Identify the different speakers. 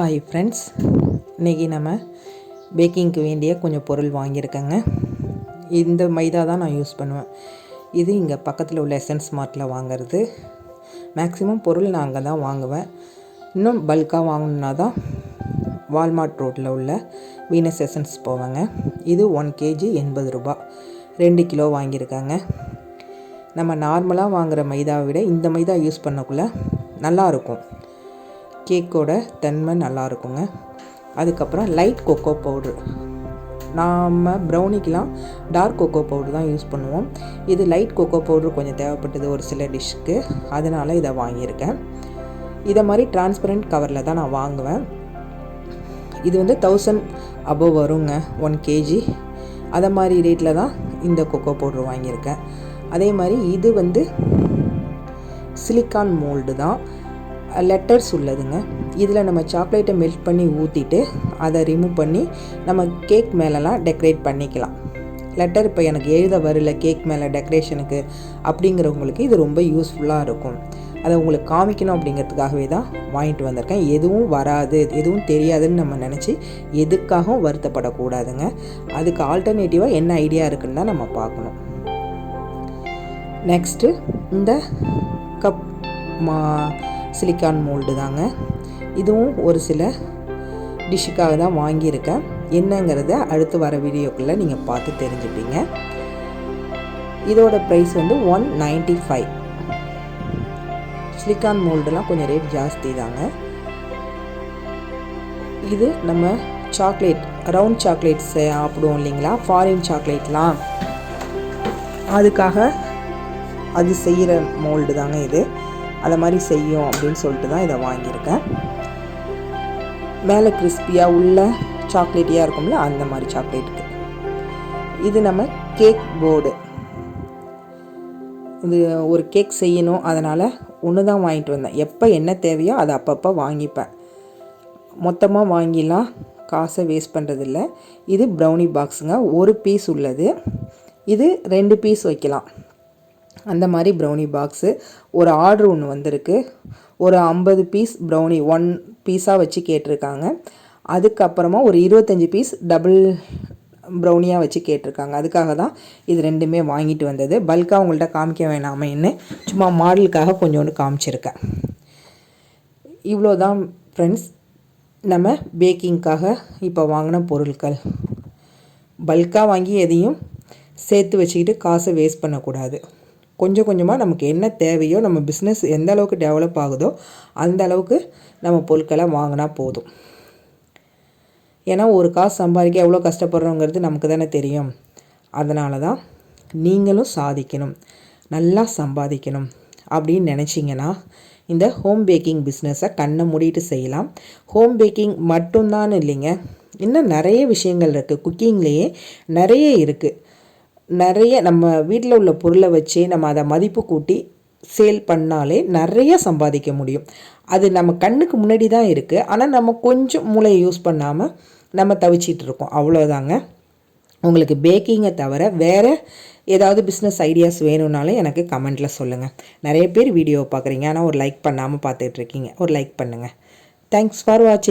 Speaker 1: Hi friends இன்றைக்கி நம்ம பேக்கிங்க்கு வேண்டிய கொஞ்சம் பொருள் வாங்கியிருக்கேங்க. இந்த மைதா தான் நான் யூஸ் பண்ணுவேன். இது இங்கே பக்கத்தில் உள்ள எசன்ஸ் மார்ட்டில் வாங்குறது. மேக்ஸிமம் பொருள் நான் அங்கே தான் வாங்குவேன். இன்னும் பல்காக வாங்கணுன்னா தான் வால்மார்ட் ரோட்டில் உள்ள வீனஸ் எசன்ஸ் போவேங்க. இது ஒன் கேஜி எண்பது ரூபா. ரெண்டு கிலோ வாங்கியிருக்காங்க. நம்ம நார்மலாக வாங்குகிற மைதாவை விட இந்த மைதா யூஸ் பண்ணக்குள்ளே நல்லாயிருக்கும் கேக்கோட தன்மை நல்லா இருக்குங்க அதுக்கப்புறம் லைட் கொக்கோ பவுட்ரு நாம் ப்ரௌனிக்கெலாம் டார்க் கொக்கோ பவுட்ரு தான் யூஸ் பண்ணுவோம். இது லைட் கொக்கோ பவுட்ரு கொஞ்சம் தேவைப்பட்டது ஒரு சில டிஷ்க்கு அதனால் இதை வாங்கியிருக்கேன். இதை மாதிரி டிரான்ஸ்பரண்ட் கவரில் தான் நான் வாங்குவேன். இது வந்து தௌசண்ட் அபோவ் வருங்க ஒன் கேஜி அதை மாதிரி ரேட்டில் தான் இந்த கொக்கோ பவுட்ரு வாங்கியிருக்கேன். அதே மாதிரி இது வந்து சிலிக்கான் மோல்டு தான். லெட்டர்ஸ் உள்ளதுங்க. இதில் நம்ம சாக்லேட்டை மெல்ட் பண்ணி ஊற்றிட்டு அதை ரிமூவ் பண்ணி நம்ம கேக் மேலெலாம் டெக்கரேட் பண்ணிக்கலாம். லெட்டர் இப்போ எனக்கு எழுத வரல கேக் மேலே டெக்கரேஷனுக்கு அப்படிங்கிறவங்களுக்கு இது ரொம்ப யூஸ்ஃபுல்லாக இருக்கும். அதை உங்களுக்கு காமிக்கணும் அப்படிங்கிறதுக்காகவே தான் வாங்கிட்டு வந்திருக்கேன். எதுவும் வராது எதுவும் தெரியாதுன்னு நம்ம நினச்சி எதுக்காகவும் வருத்தப்படக்கூடாதுங்க. அதுக்கு ஆல்டர்னேட்டிவாக என்ன ஐடியா இருக்குன்னு தான் நம்ம பார்க்கணும். நெக்ஸ்ட்டு இந்த கப் மா சிலிக்கான் மோல்டு தாங்க. இதுவும் ஒரு சில டிஷ்ஷுக்காக தான் வாங்கியிருக்கேன். என்னங்கிறத அடுத்து வர வீடியோக்குள்ளே நீங்கள் பார்த்து தெரிஞ்சுப்பீங்க. இதோட ப்ரைஸ் வந்து ஒன் நைன்டி ஃபைவ் சிலிக்கான் மோல்டுலாம் கொஞ்சம் ரேட் ஜாஸ்தி தாங்க. இது நம்ம சாக்லேட் ரவுண்ட் சாக்லேட்ஸ் சாப்பிடுவோம் இல்லைங்களா? ஃபாரின் சாக்லேட்லாம் அதுக்காக அது செய்கிற மோல்டு தாங்க இது. அதை மாதிரி செய்யும் அப்படின்னு சொல்லிட்டு தான் இதை வாங்கியிருக்கேன். மேலே கிறிஸ்பியாக உள்ள சாக்லேட்டியாக இருக்கும்ல அந்த மாதிரி சாக்லேட்டுக்கு இது நம்ம கேக் போர்டு இது ஒரு கேக் செய்யணும் அதனால் ஒன்று தான் வாங்கிட்டு வந்தேன். எப்போ என்ன தேவையோ அதை அப்பப்போ வாங்கிப்பேன். மொத்தமாக வாங்கிலாம் காசை வேஸ்ட் பண்ணுறதில்ல இது ப்ரௌனி பாக்ஸுங்க ஒரு பீஸ் உள்ளது. இது ரெண்டு பீஸ் வைக்கலாம். அந்த மாதிரி ப்ரௌனி பாக்ஸு ஒரு ஆர்டர் ஒன்று வந்திருக்கு. ஒரு ஐம்பது பீஸ் ப்ரௌனி ஒன் பீஸாக வச்சு கேட்டிருக்காங்க. அதுக்கப்புறமா ஒரு இருபத்தஞ்சி பீஸ் டபுள் ப்ரௌனியாக வச்சு கேட்டிருக்காங்க. அதுக்காக தான் இது ரெண்டுமே வாங்கிட்டு வந்தது. பல்காக உங்கள்கிட்ட காமிக்க வேணாமேன்னு சும்மா மாடலுக்காக கொஞ்சோண்டு காமிச்சிருக்கேன். இவ்வளோ தான் ஃப்ரெண்ட்ஸ் நம்ம பேக்கிங்க்காக இப்போ வாங்கின பொருட்கள். பல்காக வாங்கி எதையும் சேர்த்து வச்சுக்கிட்டு காசை வேஸ்ட் பண்ணக்கூடாது. கொஞ்சம் கொஞ்சமாக நமக்கு என்ன தேவையோ நம்ம பிஸ்னஸ் எந்த அளவுக்கு டெவலப் ஆகுதோ அந்த அளவுக்கு நம்ம பொருட்களை வாங்கினா போதும். ஏன்னா ஒரு காசு சம்பாதிக்க எவ்வளோ கஷ்டப்படுறோங்கிறது நமக்கு தானே தெரியும். அதனால தான் நீங்களும் சாதிக்கணும் நல்லா சம்பாதிக்கணும் அப்படின்னு நினச்சிங்கன்னா இந்த ஹோம் பேக்கிங் பிஸ்னஸை கண்ணை மூடிட்டு செய்யலாம். ஹோம் பேக்கிங் மட்டும்தான் இல்லைங்க இன்னும் நிறைய விஷயங்கள் இருக்குது குக்கிங்லேயே நிறைய இருக்குது நிறைய நம்ம வீட்டில் உள்ள பொருளை வச்சு நம்ம அதை மதிப்பு கூட்டி சேல் பண்ணாலே நிறைய சம்பாதிக்க முடியும். அது நம்ம கண்ணுக்கு முன்னாடி தான் இருக்குது ஆனால் நம்ம கொஞ்சம் மூளையை யூஸ் பண்ணாமல் நம்ம தவிச்சிட்டு இருக்கோம். அவ்வளோதாங்க உங்களுக்கு பேக்கிங்கை தவிர வேறு ஏதாவது பிஸ்னஸ் ஐடியாஸ் வேணும்னாலும் எனக்கு கமெண்ட்டில் சொல்லுங்கள் நிறைய பேர் வீடியோ பார்க்குறீங்க ஆனால் ஒரு லைக் பண்ணாமல் பார்த்துட்ருக்கீங்க ஒரு லைக் பண்ணுங்கள் தேங்க்ஸ் ஃபார் வாட்சிங்